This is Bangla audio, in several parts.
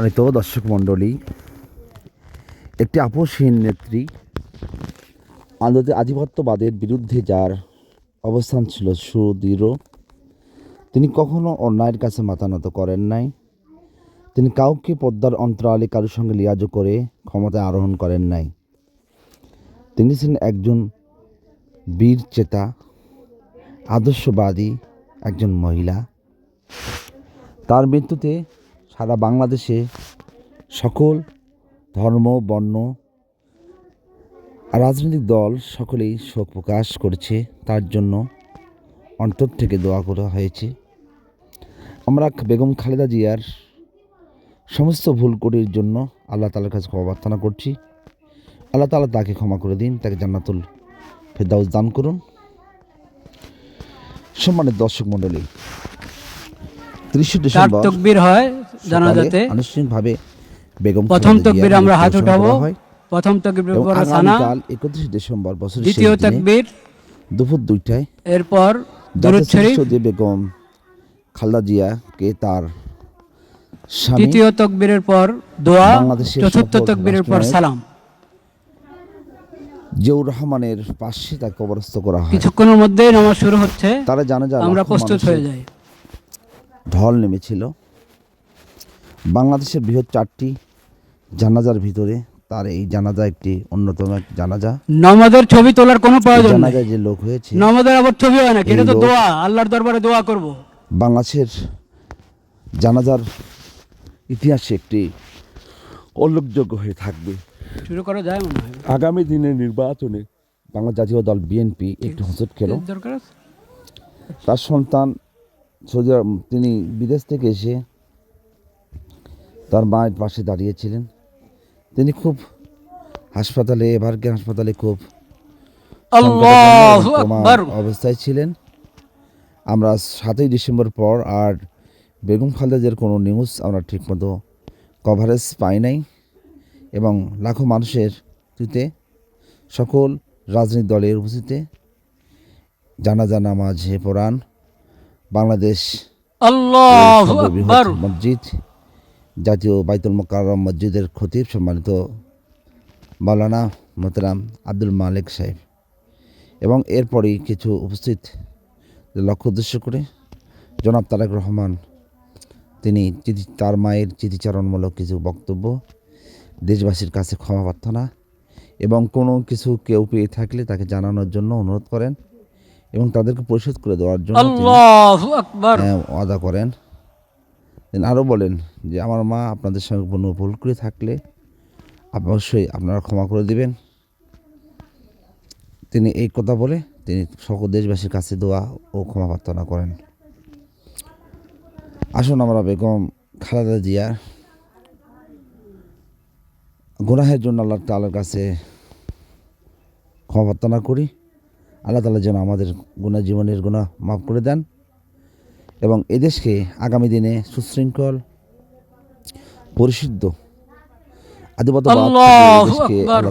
সম্মানিত দর্শক মণ্ডলী, একটি আপোষহীন নেত্রী আন্তর্জাতিক আধিপত্যবাদের বিরুদ্ধে যার অবস্থান ছিল সুদৃঢ়, তিনি কখনো অন্যায়ের কাছে মাথা নত করেন নাই। তিনি কাউকে পদ্মার অন্তরালে কারোর সঙ্গে লিয়াজো করে ক্ষমতায় আরোহণ করেন নাই। তিনি ছিলেন একজন বীর চেতা, আদর্শবাদী একজন মহিলা। তার মৃত্যুতে সারা বাংলাদেশে সকল ধর্ম, বর্ণ রাজনৈতিক দল সকলেই শোক প্রকাশ করেছে। তার জন্য অন্তর থেকে দোয়া করা হয়েছে। আমরা বেগম খালেদা জিয়ার সমস্ত ভুল করির জন্য আল্লাহ তালার কাছে ক্ষমা প্রার্থনা করছি। আল্লাহ তালা তাকে ক্ষমা করে দিন, তাকে জান্নাতুল ফেরদাউস দান করুন। সম্মানের দর্শক মণ্ডলী ডিসেম্বর হয় জানাজাতে আনুষ্ঠানিকভাবে বেগম প্রথম তকবির আমরা হাত উঠাবো প্রথম তকবির পরে সানা। একত্রিশ ডিসেম্বর দ্বিতীয় তকবির। দুপুর দুইটায় এরপর দুরুদ শরীফ। বেগম খালেদা জিয়াকে তার তৃতীয় তকবীরের পর দোয়া চতুর্থ তকবীরের পর সালাম। জিয়াউর রহমানের পাশে তাকে কবরস্থ করা হয়। কিছুক্ষণের মধ্যেই নামাজ শুরু হচ্ছে। তারা জানা যায় আমরা প্রস্তুত হয়ে যাই। ঢল নেমেছিল। বাংলাদেশের বৃহৎ চারটি জানাজার ভিতরে তার এই জানাজা একটি অন্যতম এক জানাজা। নমাজের ছবি তোলার কোনো প্রয়োজন নেই। জানাজায় যে লোক হয়েছে নমাজের আবার ছবি হয় না এটা তো দোয়া আল্লাহর দরবারে দোয়া করব। বাংলাদেশের জানাজার ইতিহাসে একটি উল্লেখযোগ্য হয়ে থাকবে। শুরু করা যায় মনে হয়। আগামী দিনের নির্বাচনে বাংলা জাতীয় দল বিএনপি একটি হোঁচট খেল? তার সন্তান সৌদি তিনি বিদেশ থেকে এসে তার মায়ের পাশে দাঁড়িয়েছিলেন। তিনি খুব হাসপাতালে এবারকে হাসপাতালে খুব অবস্থায় ছিলেন। আমরা সাতই ডিসেম্বর পর আর বেগম খালেদাদের কোনো নিউজ আমরা ঠিকমতো কভারেজ পাই নাই এবং লাখো মানুষের তুতে সকল রাজনৈতিক দলের উপস্থিতিতে জানাজা নামাজে পড়ান বাংলাদেশ আল্লাহু মসজিদ। জাতীয় বাইতুল মোকাররম মসজিদের খতিব সম্মানিত মাওলানা মোহতারাম আব্দুল মালিক সাহেব। এবং এরপরই কিছু উপস্থিত লক্ষ্য উদ্দেশ্য করে জনাব তারেক রহমান তিনি চিঠি- তার মায়ের চিঠিচারণমূলক কিছু বক্তব্য দেশবাসীর কাছে ক্ষমা প্রার্থনা এবং কোনো কিছু কেউ পেয়ে থাকলে তাকে জানানোর জন্য অনুরোধ করেন এবং তাদেরকে পরিশোধ করে দেওয়ার জন্য হ্যাঁ, ওয়াদা করেন। তিনি আরও বলেন যে আমার মা আপনাদের সঙ্গে কোনো ভুল করে থাকলে অবশ্যই আপনারা ক্ষমা করে দিবেন। তিনি এই কথা বলে তিনি সকল দেশবাসীর কাছে দোয়া ও ক্ষমা প্রার্থনা করেন। আসুন আমরা বেগম খালেদা জিয়া গুনাহের জন্য আল্লাহ তালার কাছে ক্ষমা প্রার্থনা করি। আল্লাহ তালা যেন আমাদের গুণা জীবনের গুণা মাফ করে দেন। এবং এদেশকে আগামী দিনে সুশৃঙ্খল পরিশুদ্ধ আধিপত্যবাদ আল্লাহু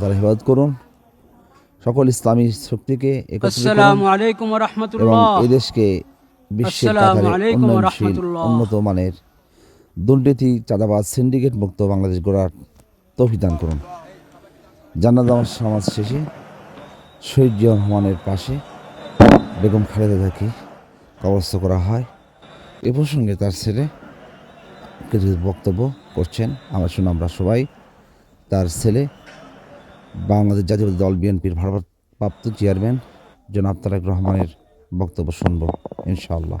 তালা হেফাজত করুন। সকল ইসলামী শক্তিকে এবং এদেশকে বিশ্বের। উন্নত মানের দুর্নীতি চাঁদাবাদ সিন্ডিকেট মুক্ত বাংলাদেশ গড়ার তৌফিক দান করুন। জান্নাত আমার সমাজ শেষে শহীদ রহমানের পাশে বেগম খালেদা তাকে কবরস্থ করা হয়। এ প্রসঙ্গে তার ছেলে কিছু বক্তব্য করছেন। আমরা শুনে আমরা সবাই। তার ছেলে বাংলাদেশ জাতীয় দল বিএনপির ভারপ্রাপ্ত চেয়ারম্যান জনাব তারেক রহমানের বক্তব্য শুনব, ইনশাআল্লাহ।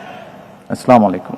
আসসালামু আলাইকুম।